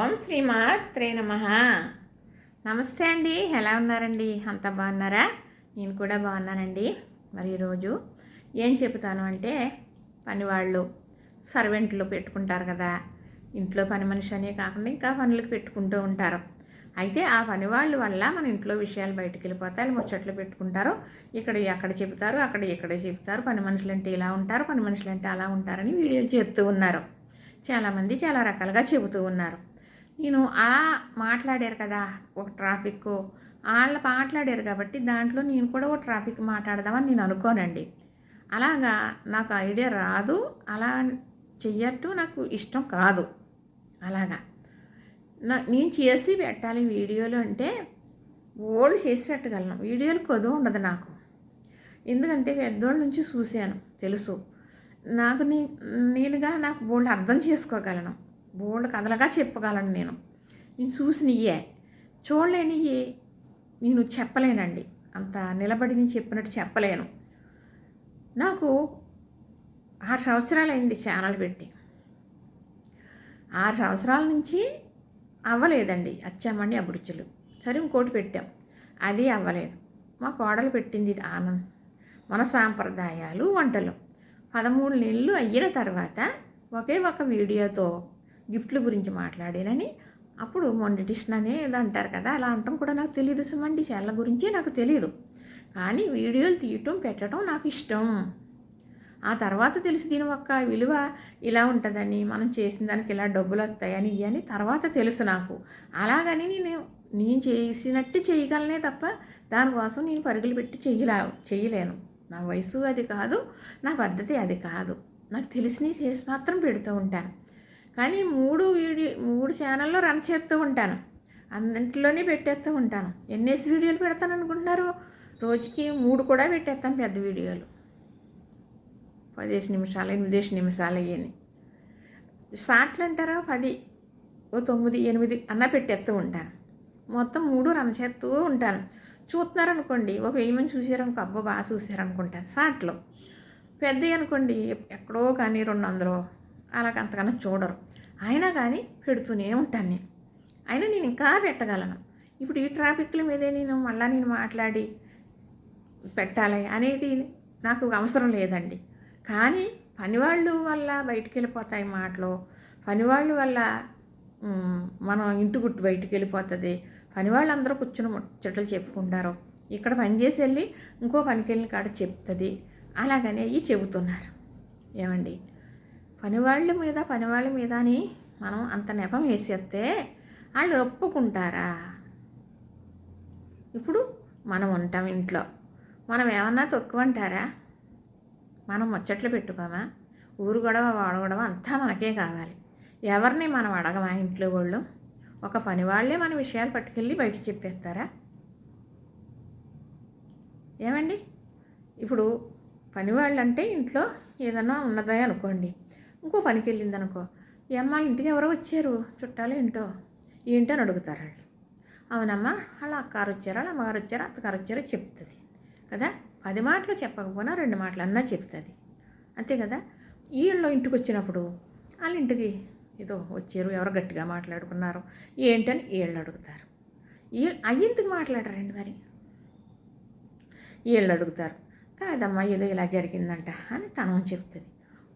ఓం శ్రీమాత్రే నమ. నమస్తే అండి. ఎలా ఉన్నారండి? అంతా బాగున్నారా? నేను కూడా బాగున్నానండి. మరి ఈరోజు ఏం చెబుతాను అంటే పనివాళ్ళు సర్వెంట్లు పెట్టుకుంటారు కదా. ఇంట్లో పని మనిషి అనే కాకుండా ఇంకా పనులకు పెట్టుకుంటూ ఉంటారు. అయితే ఆ పని వాళ్ళ వల్ల మన ఇంట్లో విషయాలు బయటకు వెళ్ళిపోతాయి. ముచ్చట్లు పెట్టుకుంటారు. ఇక్కడ ఎక్కడ చెబుతారు అక్కడ ఇక్కడ చెబుతారు. పని మనుషులు అంటే ఇలా ఉంటారు పని మనుషులు అంటే అలా ఉంటారని వీడియోలు చెప్తూ ఉన్నారు. చాలామంది చాలా రకాలుగా చెబుతూ ఉన్నారు. నేను అలా మాట్లాడారు కదా ఒక ట్రాఫిక్. వాళ్ళు మాట్లాడారు కాబట్టి దాంట్లో నేను కూడా ఒక ట్రాఫిక్ మాట్లాడదామని నేను అనుకోనండి. అలాగా నాకు ఐడియా రాదు అలా చెయ్యట్టు నాకు ఇష్టం కాదు. అలాగా. నా నేను చేసి పెట్టాలి వీడియోలు అంటే ఓల్డ్ చేసి పెట్టగలను. వీడియోలు కొద్దు ఉండదు నాకు. ఎందుకంటే పెద్దోళ్ళ నుంచి చూశాను తెలుసు. నాకు నీ నేనుగా నాకు బోల్డ్ అర్థం చేసుకోగలను. బోల్డ్ కథలుగా చెప్పగలను నేను. నేను చూసినయ్యే చూడలేనివి నేను చెప్పలేనండి. అంత నిలబడి నేను చెప్పినట్టు చెప్పలేను. నాకు ఆరు సంవత్సరాలు అయింది ఛానల్ పెట్టి. ఆరు సంవత్సరాల నుంచి అవ్వలేదండి అచ్చామండి అభిరుచులు. సరే ఇంకోటి పెట్టాం. అది అవ్వలేదు. మా కోడలు పెట్టింది ఇది ఆనంద్ మన సాంప్రదాయాలు వంటలు. పదమూడు నెలలు అయిన తర్వాత ఒకే ఒక వీడియోతో గిఫ్ట్ల గురించి మాట్లాడానని అప్పుడు మొండిటిషన్ అనే అంటారు కదా అలా అంటాం కూడా నాకు తెలియదు సుమండి చెల్ల గురించి నాకు తెలియదు కానీ వీడియోలు తీయటం పెట్టడం నాకు ఇష్టం. ఆ తర్వాత తెలుసు దీని యొక్క విలువ ఇలా ఉంటుందని మనం చేసిన దానికి ఇలా డబ్బులు వస్తాయని ఇవని తర్వాత తెలుసు నాకు. అలాగని నేను నేను చేసినట్టు చేయగలనే తప్ప దానికోసం నేను పరుగులు పెట్టి చెయ్యలే చేయలేను. నా వయసు అది కాదు నా పద్ధతి అది కాదు. నాకు తెలిసినవి చేసి మాత్రం పెడుతూ ఉంటాను. కానీ మూడు వీడియో మూడు ఛానల్లో రన్ చేస్తూ ఉంటాను. అన్నింటిలోనే పెట్టేస్తూ ఉంటాను. ఎన్నేసి వీడియోలు పెడతాను అనుకుంటున్నారు రోజుకి మూడు కూడా పెట్టేస్తాను పెద్ద వీడియోలు. పదిహేను నిమిషాలు ఎనిమిదేసి నిమిషాలు అయ్యాయి షార్ట్లు అంటారా? పది ఓ తొమ్మిది ఎనిమిది అన్న పెట్టేస్తూ ఉంటాను. మొత్తం మూడు రన్ చేస్తూ ఉంటాను. చూస్తున్నారనుకోండి ఒక వెయ్యి మంది చూసారనుకో అబ్బా బాగా చూసారనుకుంటాను షార్ట్లో. పెద్దవి అనుకోండి ఎక్కడో కానీ రెండు వందలు అలాగ అంతకన్నా చూడరు. అయినా కానీ పెడుతూనే ఉంటాను నేను. అయినా నేను ఇంకా పెట్టగలను. ఇప్పుడు ఈ ట్రాఫిక్ల మీదే నేను మళ్ళీ నేను మాట్లాడి పెట్టాలి అనేది నాకు అవసరం లేదండి. కానీ పనివాళ్ళు వల్ల బయటికి వెళ్ళిపోతాయి మాటలు. పనివాళ్ళు వల్ల మనం ఇంటి గుట్టు బయటికి వెళ్ళిపోతుంది పనివాళ్ళు అందరూ కూర్చుని ముచ్చట్లు చెప్పుకుంటారు. ఇక్కడ పని చేసి వెళ్ళి ఇంకో పనికి వెళ్ళిన కాడ చెప్తుంది. అలాగనే చెబుతున్నారు. ఏమండి? పనివాళ్ళ మీద పనివాళ్ళ మీద అని మనం అంత నెపం వేసేస్తే వాళ్ళు ఒప్పుకుంటారా? ఇప్పుడు మనం ఉంటాం ఇంట్లో. మనం ఏమన్నా తక్కువ అంటారా మనం ముచ్చట్లు పెట్టుకోమా? ఊరు గొడవ వాడ గొడవ అంతా మనకే కావాలి. ఎవరిని మనం అడగమా ఇంట్లో వాళ్ళు? ఒక పని వాళ్ళే మన విషయాలు పట్టుకెళ్ళి బయట చెప్పేస్తారా? ఏమండి? ఇప్పుడు పనివాళ్ళు అంటే ఇంట్లో ఏదన్నా ఉన్నదే అనుకోండి. ఇంకో పనికి వెళ్ళింది అనుకో అమ్మ ఇంటికి ఎవరో వచ్చారు? చుట్టాలు ఏంటో? ఏంటో అని అడుగుతారు వాళ్ళు. అవునమ్మా వాళ్ళ అక్కారు వచ్చారు? వాళ్ళ అమ్మగారు వచ్చారు? అత్తగారు వచ్చారో? చెప్తుంది. కదా? పది మాటలు చెప్పకపోయినా రెండు మాటలు అన్నా చెప్తుంది. అంతే కదా? వీళ్ళు ఇంటికి వచ్చినప్పుడు వాళ్ళ ఇంటికి ఏదో వచ్చారు ఎవరు గట్టిగా మాట్లాడుకున్నారు ఏంటని వీళ్ళు అడుగుతారు. ఈ అయ్యందుకు మాట్లాడరండి మరి? వీళ్ళు అడుగుతారు కాదమ్మా ఏదో ఇలా జరిగిందంట అని తనం చెప్తుంది.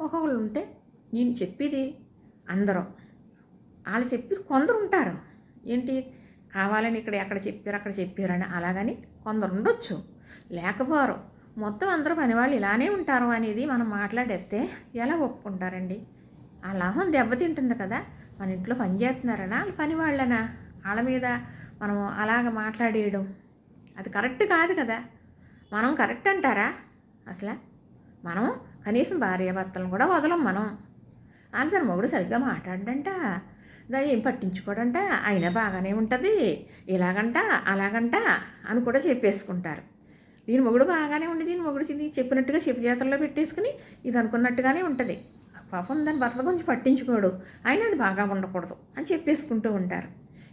ఒకళ్ళు ఉంటే నేను చెప్పేది అందరూ. వాళ్ళు చెప్పేది కొందరు ఉంటారు. ఏంటి? కావాలని ఇక్కడ ఎక్కడ చెప్పారు అక్కడ చెప్పారని అలాగని కొందరు ఉండొచ్చు. లేకపోరు. మొత్తం అందరూ పనివాళ్ళు ఇలానే ఉంటారు అనేది మనం మాట్లాడేస్తే ఎలా ఒప్పుకుంటారండి? ఆ లాభం దెబ్బతింటుంది కదా. మన ఇంట్లో పని చేస్తున్నారనా? వాళ్ళ పని వాళ్ళనా వాళ్ళ మీద మనం అలాగ మాట్లాడేయడం అది కరెక్ట్ కాదు కదా. మనం కరెక్ట్ అంటారా? అసలు? మనం కనీసం భార్యాభర్తలను కూడా వదలం మనం. అందరి మొగుడు సరిగ్గా మాట్లాడంట దాన్ని ఏం పట్టించుకోడంట? అయినా బాగానే ఉంటుంది. ఇలాగంట అలాగంట అని కూడా చెప్పేసుకుంటారు. దీని మొగుడు బాగానే ఉండి దీని మొగుడు ఇది చెప్పినట్టుగా చెప్పు చేతల్లో పెట్టేసుకుని ఇది అనుకున్నట్టుగానే ఉంటుంది. పాపం దాని భర్త గురించి పట్టించుకోడు. అయినా అది బాగా ఉండకూడదు అని చెప్పేసుకుంటూ ఉంటారు.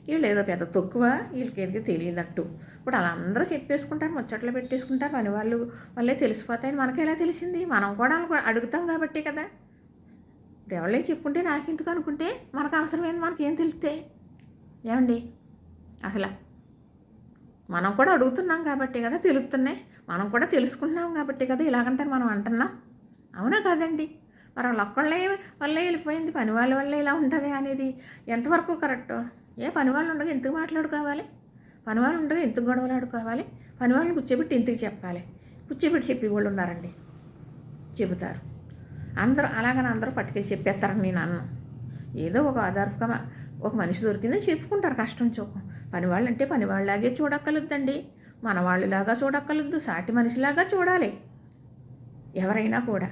వీళ్ళు ఏదో పెద్ద తక్కువ వీళ్ళకి తెలియదట్టు. ఇప్పుడు అలా అందరూ చెప్పేసుకుంటారు ముచ్చట్లు పెట్టేసుకుంటారు పని వాళ్ళు వాళ్ళే తెలిసిపోతాయని మనకి ఎలా తెలిసింది? మనం కూడా అడుగుతాం కాబట్టి కదా. ఇప్పుడు ఎవరైనా చెప్పుంటే నాకు ఎందుకు అనుకుంటే మనకు అవసరమైంది మనకేం తెలిస్తే? ఏమండి? అసలు మనం కూడా అడుగుతున్నాం కాబట్టి కదా తెలుస్తున్నాయి. మనం కూడా తెలుసుకుంటున్నాం కాబట్టి కదా ఇలాగంటారు మనం అంటున్నాం. అవునా కాదండి? మరి వాళ్ళ ఒక్కళ్ళే వల్లే వెళ్ళిపోయింది. పని వాళ్ళ వల్లే ఇలా ఉంటుంది అనేది ఎంతవరకు కరెక్ట్? ఏ పని వాళ్ళు ఉండగా ఎందుకు మాట్లాడుకోవాలి పని వాళ్ళు ఉండగా ఎందుకు గొడవలు ఆడుకోవాలి పని వాళ్ళని కూర్చోబెట్టి ఎందుకు చెప్పాలి? కూర్చోబెట్టి చెప్పి వాళ్ళు ఉన్నారండి. చెబుతారు. అందరూ అలాగని అందరూ పట్టుకెళ్ళి చెప్పేస్తారని నేను అన్నాను ఏదో ఒక ఆధారపంగా ఒక మనిషి దొరికిందని చెప్పుకుంటారు కష్టం చూపం. పనివాళ్ళు అంటే పనివాళ్ళలాగే చూడక్కలుద్దండి. మన వాళ్ళలాగా చూడక్కలుద్దు సాటి మనిషిలాగా చూడాలి. ఎవరైనా కూడా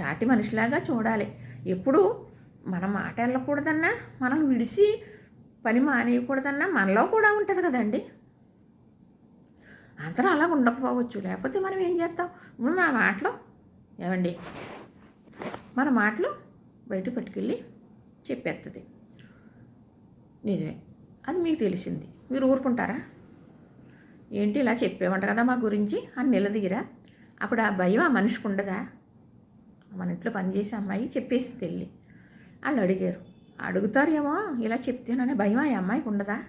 చాటి మనిషిలాగా చూడాలి. ఎప్పుడు మన మాట వెళ్ళకూడదన్నా మనం విడిచి పని మానేయకూడదన్నా మనలో కూడా ఉంటుంది కదండి. అందరూ అలా ఉండకపోవచ్చు. లేకపోతే మనం ఏం చేస్తాం? మా మాటలో ఏమండి? మన మాటలు బయట పట్టుకెళ్ళి చెప్పేస్తుంది నిజమే. అది మీకు తెలిసింది. మీరు ఊరుకుంటారా? ఏంటి ఇలా చెప్పేవంట కదా మా గురించి? అని నిలదీరా అప్పుడు ఆ భయం ఆ మనిషికి ఉండదా? మన ఇంట్లో పనిచేసే అమ్మాయి చెప్పేసి తెల్లి. వాళ్ళు అడిగారు. అడుగుతారేమో ఇలా చెప్తేననే భయం ఆ అమ్మాయికి ఉండదా?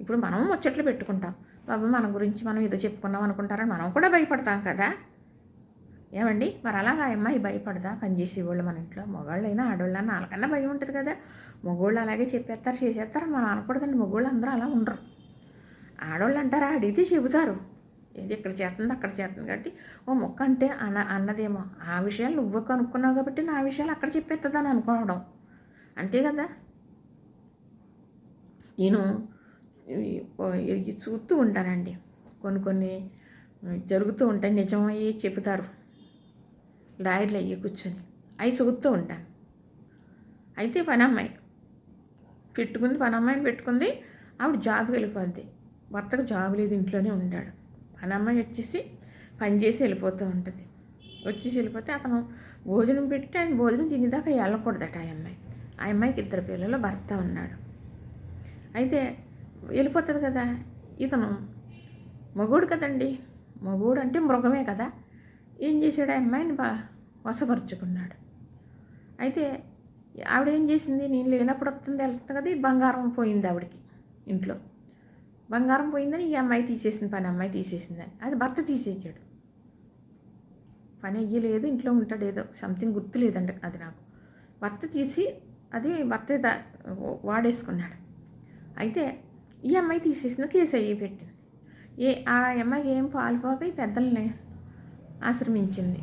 ఇప్పుడు మనం ముచ్చట్లు పెట్టుకుంటాం. బాబు మన గురించి మనం ఏదో చెప్పుకున్నాం అనుకుంటారని మనం కూడా భయపడతాం కదా. ఏమండి? మరి అలాగా అమ్మాయి భయపడదా? పనిచేసే వాళ్ళు మన ఇంట్లో. మగవాళ్ళైనా ఆడవాళ్ళైనా వాళ్ళకన్నా భయం ఉంటుంది కదా. మగవాళ్ళు అలాగే చెప్పేస్తారు చేసేస్తారు. మనం అనకూడదండి. మగవాళ్ళు అందరూ అలా ఉండరు. ఆడవాళ్ళు అంటారా? అడిగితే చెబుతారు. ఏది ఇక్కడ చేస్తుంది అక్కడ చేస్తుంది కాబట్టి. ఓ మొక్క అంటే అన్న అన్నదేమో. ఆ విషయాలు నువ్వు కనుక్కున్నావు కాబట్టి నా విషయాలు అక్కడ చెప్పేస్తుందని అనుకోవడం. అంతే కదా? నేను చూస్తూ ఉంటానండి. కొన్ని కొన్ని జరుగుతూ ఉంటాయి. నిజమయ్యి చెబుతారు. లాయర్లు అయ్యి కూర్చొని. అవి చూస్తూ ఉంటాను అయితే పని అమ్మాయి పెట్టుకుంది పని అమ్మాయిని పెట్టుకుంది ఆవిడ జాబ్కి వెళ్ళిపోద్ది. భర్తకు జాబ్ లేదు ఇంట్లోనే ఉంటాడు. పని అమ్మాయి వచ్చేసి పని చేసి వెళ్ళిపోతూ ఉంటుంది. వచ్చేసి వెళ్ళిపోతే అతను భోజనం పెట్టి ఆయన భోజనం తినేదాకా వెళ్ళకూడదట ఆ అమ్మాయి. ఆ అమ్మాయికి ఇద్దరు పిల్లలు భర్త ఉన్నాడు. అయితే వెళ్ళిపోతుంది కదా. ఇతను మగుడు కదండి. మగుడు అంటే మృగమే కదా. ఏం చేశాడు ఆ అమ్మాయిని బా వశపరుచుకున్నాడు. అయితే ఆవిడ ఏం చేసింది? నేను లేనప్పుడు వస్తుంది వెళ్తుంది కదా బంగారం పోయింది ఆవిడకి ఇంట్లో. బంగారం పోయిందని ఈ అమ్మాయి తీసేసింది పని అమ్మాయి తీసేసిందని. అది భర్త తీసేసాడు. పని అయ్యలేదు ఇంట్లో ఉంటాడు ఏదో సంథింగ్ గుర్తు లేదండి అది నాకు. భర్త తీసి అది భర్త వాడేసుకున్నాడు. అయితే ఈ అమ్మాయి తీసేసిన కేసు అయ్యి పెట్టింది. ఏ ఆ అమ్మాయికి ఏం పాలుపోక ఈ పెద్దల్ని ఆశ్రమించింది.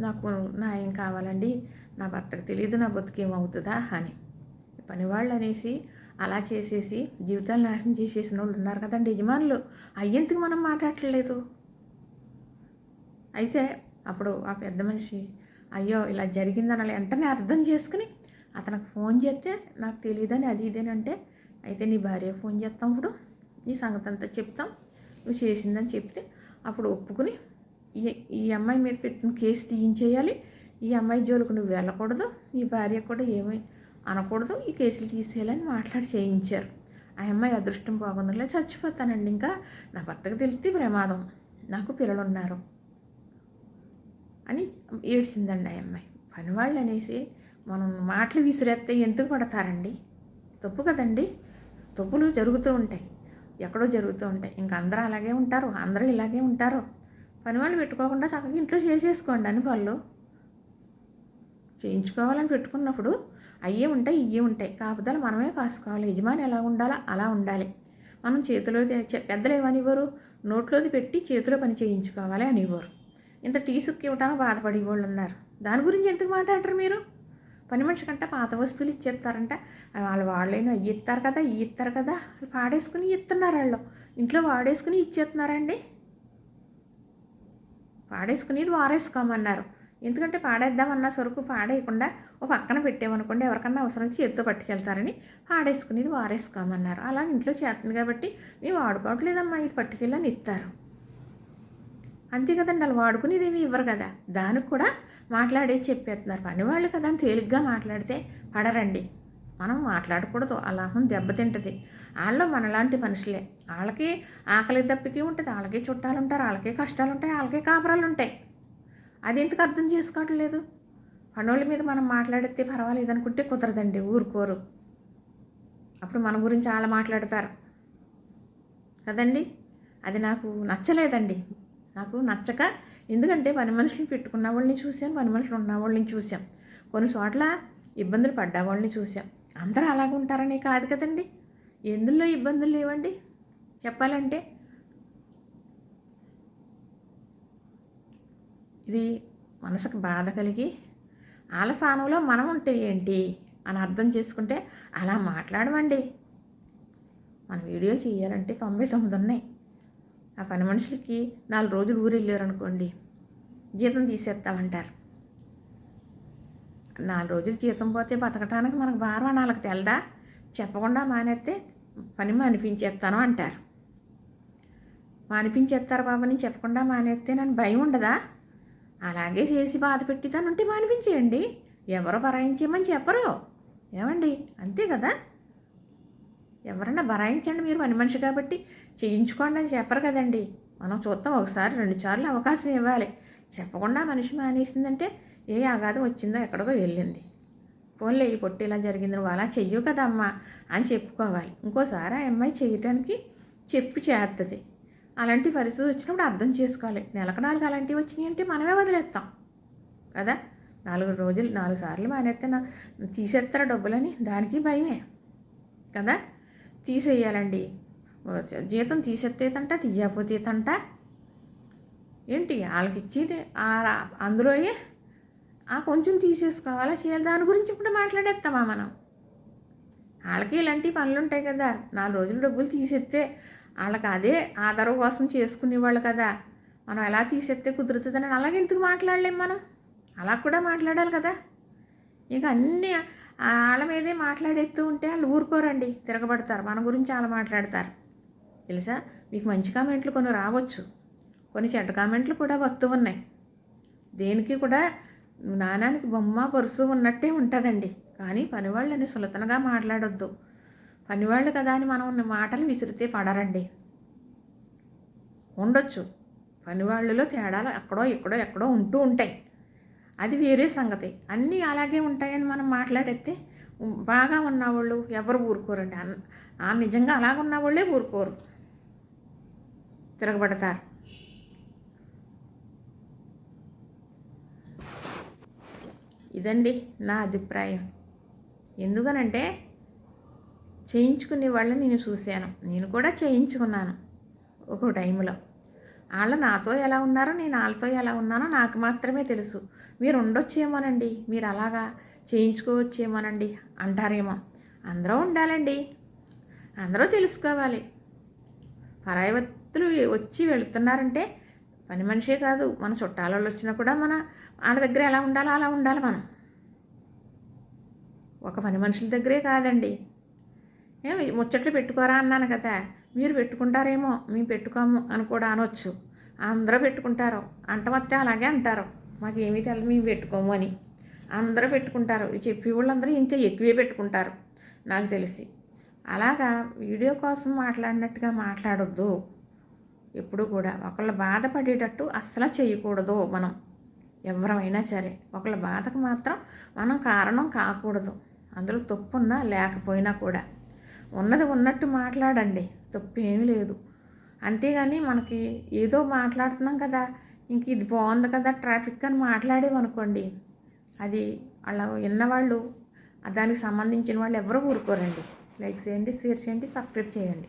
నాకు నా ఏం కావాలండి. నా భర్తకు తెలియదు నా బతుకేమవుతుందా అని. పనివాళ్ళు అనేసి అలా చేసేసి జీవితాలు నాశనం చేసేసిన వాళ్ళు ఉన్నారు కదండి యజమానులు. అయ్యేందుకు మనం మాట్లాడట్లేదు? అయితే అప్పుడు ఆ పెద్ద మనిషి అయ్యో ఇలా జరిగిందని అలా వెంటనే అర్థం చేసుకుని అతనికి ఫోన్ చేస్తే నాకు తెలియదని అది ఇదేనంటే అంటే అయితే నీ భార్య ఫోన్ చేస్తాం ఇప్పుడు. నీ సంగతి అంతా చెప్తాం. నువ్వు చేసిందని చెప్తే అప్పుడు ఒప్పుకుని ఈ ఈ అమ్మాయి మీద పెట్టిన కేసు తీయించేయాలి. ఈ అమ్మాయి జోలికి నువ్వు వెళ్ళకూడదు. నీ భార్య కూడా ఏమీ అనకూడదు. ఈ కేసులు తీసేయాలని మాట్లాడి చేయించారు. ఆ అమ్మాయి అదృష్టం బాగుందిలే చచ్చిపోతానండి ఇంకా. నా భర్తకు తెలిస్తే ప్రమాదం. నాకు పిల్లలు ఉన్నారు అని ఏడ్చిందండి ఆ అమ్మాయి. పనివాళ్ళు అనేసి మనం మాటలు విసిరేస్తే ఎందుకు పడతారండి? తప్పు కదండి. తప్పులు జరుగుతూ ఉంటాయి. ఎక్కడో జరుగుతూ ఉంటాయి. ఇంక అందరూ అలాగే ఉంటారు. అందరూ ఇలాగే ఉంటారు. పని వాళ్ళు పెట్టుకోకుండా చక్కగా ఇంట్లో చేసేసుకోండి అని వాళ్ళు చేయించుకోవాలని పెట్టుకున్నప్పుడు అయ్యే ఉంటాయి ఇయ్యే ఉంటాయి. కాకపోతే మనమే కాసుకోవాలి. యజమాని ఎలా ఉండాలో అలా ఉండాలి. మనం చేతిలో పెద్దలు ఏమనివ్వరు? నోట్లోది పెట్టి చేతిలో పని చేయించుకోవాలి అనివ్వరు. ఇంత టీ సుక్కి ఇవ్వడానికి బాధపడే వాళ్ళు ఉన్నారు. దాని గురించి ఎందుకు మాట్లాడరు మీరు? పని మనిషి కంటే పాత వస్తువులు ఇచ్చేస్తారంట. వాళ్ళు వాళ్ళైనా అవి ఇస్తారు కదా ఇవి ఇస్తారు కదా. పాడేసుకుని ఇస్తున్నారు వాళ్ళు. ఇంట్లో వాడేసుకుని ఇచ్చేస్తున్నారండి. పాడేసుకుని వారేసుకోమన్నారు. ఎందుకంటే పాడేద్దామన్న సరుకు పాడేయకుండా ఓ పక్కన పెట్టామనుకోండి ఎవరికన్నా అవసరం చేతితో పట్టుకెళ్తారని పాడేసుకునేది వారేసుకోమన్నారు. అలా ఇంట్లో చేస్తుంది కాబట్టి మేము వాడుకోవట్లేదమ్మా ఇది పట్టుకెళ్ళని ఇస్తారు. అంతే కదండి వాళ్ళు వాడుకునేది ఏమి ఇవ్వరు కదా. దానికి కూడా మాట్లాడేసి చెప్పేస్తున్నారు. పనివాళ్ళు కదా అని తేలిగ్గా మాట్లాడితే పడరండి. మనం మాట్లాడకూడదు. అలా దెబ్బతింటుంది వాళ్ళు మనలాంటి మనుషులే. వాళ్ళకి ఆకలి దప్పికి ఉంటుంది. వాళ్ళకి చుట్టాలు ఉంటారు వాళ్ళకే కష్టాలు ఉంటాయి వాళ్ళకే కాపురాలు ఉంటాయి అది ఎందుకు అర్థం చేసుకోవట్లేదు? పనుల మీద మనం మాట్లాడితే పర్వాలేదు అనుకుంటే కుదరదండి. ఊరుకోరు. అప్పుడు మన గురించి వాళ్ళు మాట్లాడతారు. కదండి? అది నాకు నచ్చలేదండి. నాకు నచ్చక ఎందుకంటే పని మనుషులు పెట్టుకున్న వాళ్ళని చూశాను పని మనుషులు ఉన్న వాళ్ళని చూసాం కొన్ని చోట్ల ఇబ్బందులు పడ్డ వాళ్ళని చూసాం అందరూ అలాగ ఉంటారని కాదు కదండి. ఎందులో ఇబ్బందులు లేవండి? చెప్పాలంటే ఇది మనసుకు బాధ కలిగి ఆలసానంలో మనం ఉంటే ఏంటి అని అర్థం చేసుకుంటే అలా మాట్లాడమండి. మన వీడియోలు చేయాలంటే తొంభై తొమ్మిది ఉన్నాయి. ఆ పని మనుషులకి నాలుగు రోజులు ఊరు వెళ్ళారు అనుకోండి జీతం తీసేస్తామంటారు. నాలుగు రోజులు జీతం పోతే బతకటానికి మనకు భారం వాళ్ళకి తెలదా? చెప్పకుండా మానేస్తే పని మానిపించేస్తాను అంటారు. మానిపించేస్తారు బాబు అని చెప్పకుండా మానేస్తే నన్ను భయం ఉండదా? అలాగే చేసి బాధ పెట్టిదానంటే మానిపించేయండి. ఎవరు బరాయించేయమని చెప్పరు. ఏమండి? అంతే కదా? ఎవరన్నా బరాయించండి మీరు పని మనిషి కాబట్టి చేయించుకోండి అని చెప్పరు కదండి. మనం చూద్దాం ఒకసారి రెండు సార్లు అవకాశం ఇవ్వాలి. చెప్పకుండా మనిషి మానేసిందంటే ఏ అగాధం వచ్చిందో ఎక్కడికో వెళ్ళింది. ఫోన్లే ఈ పొట్టి ఇలా జరిగింది నువ్వు అలా చెయ్యవు కదా అని చెప్పుకోవాలి. ఇంకోసారి ఆ అమ్మాయి చేయటానికి చెప్పు చేస్తుంది అలాంటి పరిస్థితి వచ్చినప్పుడు అర్థం చేసుకోవాలి. నెలకు నాలుగు అలాంటివి వచ్చినాయి అంటే మనమే వదిలేస్తాం. కదా? నాలుగు రోజులు నాలుగు సార్లు మానేస్తే నా తీసేస్తారా డబ్బులని? దానికి భయమే. కదా? తీసేయాలండి. జీతం తీసేస్తేతంట తీయకపోతేతంట. ఏంటి? వాళ్ళకి ఇచ్చేది అందులోయే ఆ కొంచెం తీసేసుకోవాలా? చేయాలి. దాని గురించి ఇప్పుడు మాట్లాడేస్తామా మనం? వాళ్ళకి ఇలాంటి పనులు ఉంటాయి కదా. నాలుగు రోజులు డబ్బులు తీసేస్తే వాళ్ళకి అదే ఆధారం కోసం చేసుకునేవాళ్ళు కదా. మనం ఎలా తీసేస్తే కుదురుతుందని అలాగే ఎందుకు మాట్లాడలేం మనం? అలా కూడా మాట్లాడాలి కదా. ఇక అన్నీ వాళ్ళ మీదే మాట్లాడేస్తూ ఉంటే వాళ్ళు ఊరుకోరండి. తిరగబడతారు. మన గురించి అలా మాట్లాడతారు. తెలుసా? మీకు మంచి కామెంట్లు కొన్ని రావచ్చు. కొన్ని చెడ్డ కామెంట్లు కూడా వస్తూ ఉన్నాయి. దేనికి కూడా నాణానికి బొమ్మ పరుసు ఉన్నట్టే ఉంటుందండి. కానీ పనివాళ్ళని సులతనగా మాట్లాడొద్దు. పనివాళ్ళు కదా అని మనం మాటలు విసిరితే పడరండి. ఉండొచ్చు. పనివాళ్ళలో తేడాలు అక్కడో ఇక్కడో ఎక్కడో ఉంటూ ఉంటాయి. అది వేరే సంగతి. అన్నీ అలాగే ఉంటాయని మనం మాట్లాడితే బాగా ఉన్నవాళ్ళు ఎవరు ఊరుకోరండి. ఆ నిజంగా అలాగ ఉన్నవాళ్ళే ఊరుకోరు. తిరగబడతారు. ఇదండి నా అభిప్రాయం. ఎందుకనంటే చేయించుకునే వాళ్ళని నేను చూశాను. నేను కూడా చేయించుకున్నాను ఒక టైంలో వాళ్ళు నాతో ఎలా ఉన్నారో నేను వాళ్ళతో ఎలా ఉన్నానో నాకు మాత్రమే తెలుసు. మీరు ఉండొచ్చేమోనండి మీరు అలాగా చేయించుకోవచ్చేమోనండి అంటారేమో. అందరూ ఉండాలండి. అందరూ తెలుసుకోవాలి. పరాయి వ్యక్తులు వచ్చి వెళుతున్నారంటే పని మనిషే కాదు. మన చుట్టాల వాళ్ళు వచ్చినా కూడా మన వాళ్ళ దగ్గర ఎలా ఉండాలో అలా ఉండాలి మనం. ఒక పని మనుషుల దగ్గరే కాదండి. ఏమి ముచ్చట్లు పెట్టుకోరా అన్నాను కదా. మీరు పెట్టుకుంటారేమో మేము పెట్టుకోము అని కూడా అనొచ్చు. అందరూ పెట్టుకుంటారు. అంటమత్తే అలాగే అంటారు. మాకు ఏమీ తెలియదు మేము పెట్టుకోము అని. అందరూ పెట్టుకుంటారు. చెప్పి వాళ్ళందరూ ఇంకా ఎక్కువే పెట్టుకుంటారు. నాకు తెలిసి. అలాగా వీడియో కోసం మాట్లాడినట్టుగా మాట్లాడొద్దు. ఎప్పుడు కూడా ఒకళ్ళ బాధపడేటట్టు అస్సలు చేయకూడదు మనం. ఎవరమైనా సరే ఒకళ్ళ బాధకు మాత్రం మనం కారణం కాకూడదు. అందులో తప్పున్నా లేకపోయినా కూడా. ఉన్నది ఉన్నట్టు మాట్లాడండి తప్పు ఏమీ లేదు. అంతేగాని మనకి ఏదో మాట్లాడుతున్నాం కదా ఇంక ఇది బాగుంది కదా ట్రాఫిక్ అని మాట్లాడేమనుకోండి అది అలా విన్నవాళ్ళు దానికి సంబంధించిన వాళ్ళు ఎవరు ఊరుకోరండి. లైక్ చేయండి షేర్ చేయండి సబ్స్క్రైబ్ చేయండి.